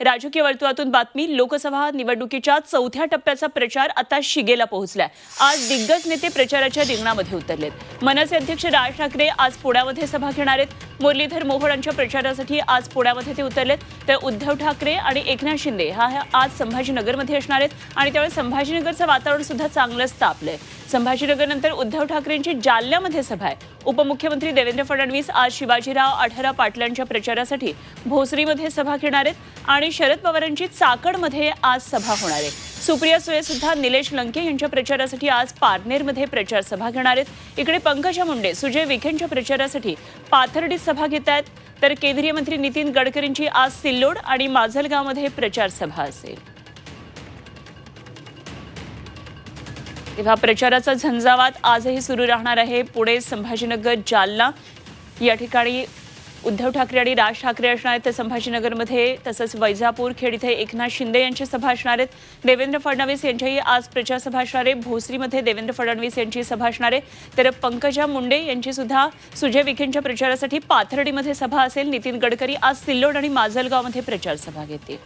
राजकीय वर्तुळातून बातमी लोकसभा निवडणुकीच्या चौथ्या टप्प्याचा प्रचार आता शिगेला पोहोचलाय. आज दिग्गज नेते प्रचाराच्या रिंगणामध्ये उतरलेत. मनसे अध्यक्ष राज ठाकरे आज पुण्यामध्ये सभा घेणार आहेत. मुरलीधर मोहोळांच्या प्रचारासाठी आज पुण्यामध्ये ते उतरलेत. तर उद्धव ठाकरे आणि एकनाथ शिंदे. हा आज संभाजीनगरमध्ये असणार आहेत. आणि त्यावेळी संभाजीनगरचं वातावरण सुद्धा चांगलंच तापलंय संभाजीनगरनंतर उद्धव ठाकरेंची जालन्यामध्ये सभा आहे. उपमुख्यमंत्री देवेंद्र फडणवीस आज शिवाजीराव आढळराव पाटलांच्या प्रचारासाठी भोसरीमध्ये सभा घेणार आहेत. आणि शरद पवारांची चाकडमध्ये आज सभा होणार आहे. सुप्रिया सुळे सुद्धा निलेश लंके यांच्या प्रचारासाठी आज पारनेरमध्ये प्रचार सभा घेणार आहेत. इकडे पंकजा मुंडे सुजय विखेंच्या प्रचारासाठी पाथर्डीत सभा घेत आहेत तर केंद्रीय मंत्री नितीन गडकरींची आज सिल्लोड आणि माजलगावमध्ये प्रचार सभा असेल. तेव्हा प्रचाराचा झंझावात आजही सुरू राहणार आहे पुणे संभाजीनगर जालना. या ठिकाणी उद्धव ठाकरे आणि राज ठाकरे असणार आहेत तर संभाजीनगरमध्ये तसंच वैजापूर खेड इथे एकनाथ शिंदे यांची सभा असणार आहेत. देवेंद्र फडणवीस यांच्याही आज प्रचार सभा असणार आहे. भोसरीमध्ये देवेंद्र फडणवीस यांची सभा असणार आहे. तर पंकजा मुंडे यांची सुद्धा सुजय विखेंच्या प्रचारासाठी पाथर्डीमध्ये सभा असेल. नितीन गडकरी आज सिल्लोड आणि माजलगावमध्ये प्रचार सभा घेतील.